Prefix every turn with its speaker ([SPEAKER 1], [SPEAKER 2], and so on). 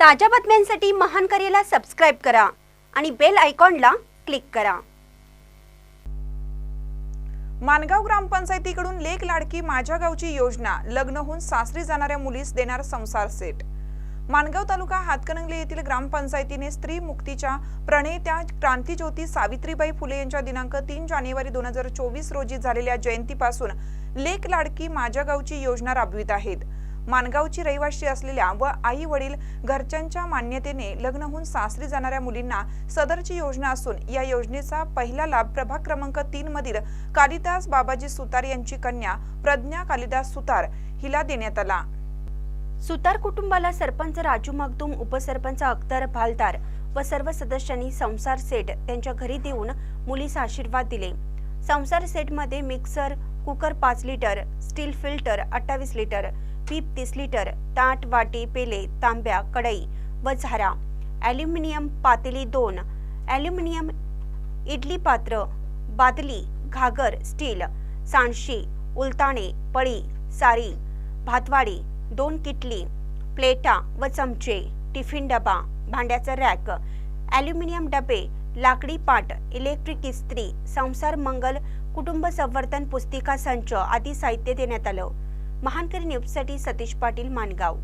[SPEAKER 1] ताज्या बातम्यांसाठी महान करेला सबस्क्राईब करा आणि बेल आयकॉनला क्लिक करा.
[SPEAKER 2] मानगाव ग्रामपंचायतीकडून लेक लाडकी माझ्या गावची योजना लग्न होऊन सासरी जाणाऱ्या मुलीस देणार संसार सेट. मानगाव तालुका हातकणंगले येथील ग्रामपंचायतीने स्त्री मुक्तीच्या प्रणेत्या क्रांतीज्योती सावित्रीबाई फुले यांच्या दिनांक तीन जानेवारी दोन हजार चोवीस रोजी झालेल्या जयंतीपासून लेक लाडकी माझ्या गावची योजना राबवित आहेत. मानगावची रहिवाशी असलेल्या व आई वडील घरच्यांच्या मान्यतेने लग्न होऊन सासरी जाणाऱ्या मुलींना सदरची योजना असून या योजनेचा पहिला लाभ प्रभाग क्रमांक तीन मधील कालिदास बाबाजी सुतार यांची कन्या प्रज्ञा कालिदास सुतार हिला देण्यात आला.
[SPEAKER 1] सुतार कुटुंबाला सरपंच राजू मगदूम उपसरपंच अख्तर भालदार व सर्व सदस्यांनी संसार सेट त्यांच्या घरी देऊन मुलीस आशीर्वाद दिले. संसार सेटमध्ये मिक्सर कुकर पाच लिटर स्टील फिल्टर अठ्ठावीस लिटर पीप तीस लिटर ताट वाटी पेले तांब्या कढई व झारा. ॲल्युमिनियम पातेली दोन. ॲल्युमिनियम इडली पात्र बादली घागर स्टील सांडशी उलताणे पळी सारी भातवाडी दोन किटली प्लेटा व चमचे टिफिन डबा भांड्याचा रॅक ॲल्युमिनियम डबे लाकडी पाट इलेक्ट्रिक इस्त्री संसार मंगल कुटुंब संवर्धन पुस्तिका संच आदी साहित्य देण्यात आलं. महानकरी न्यूजसाठी सतीश पाटील माणगाव.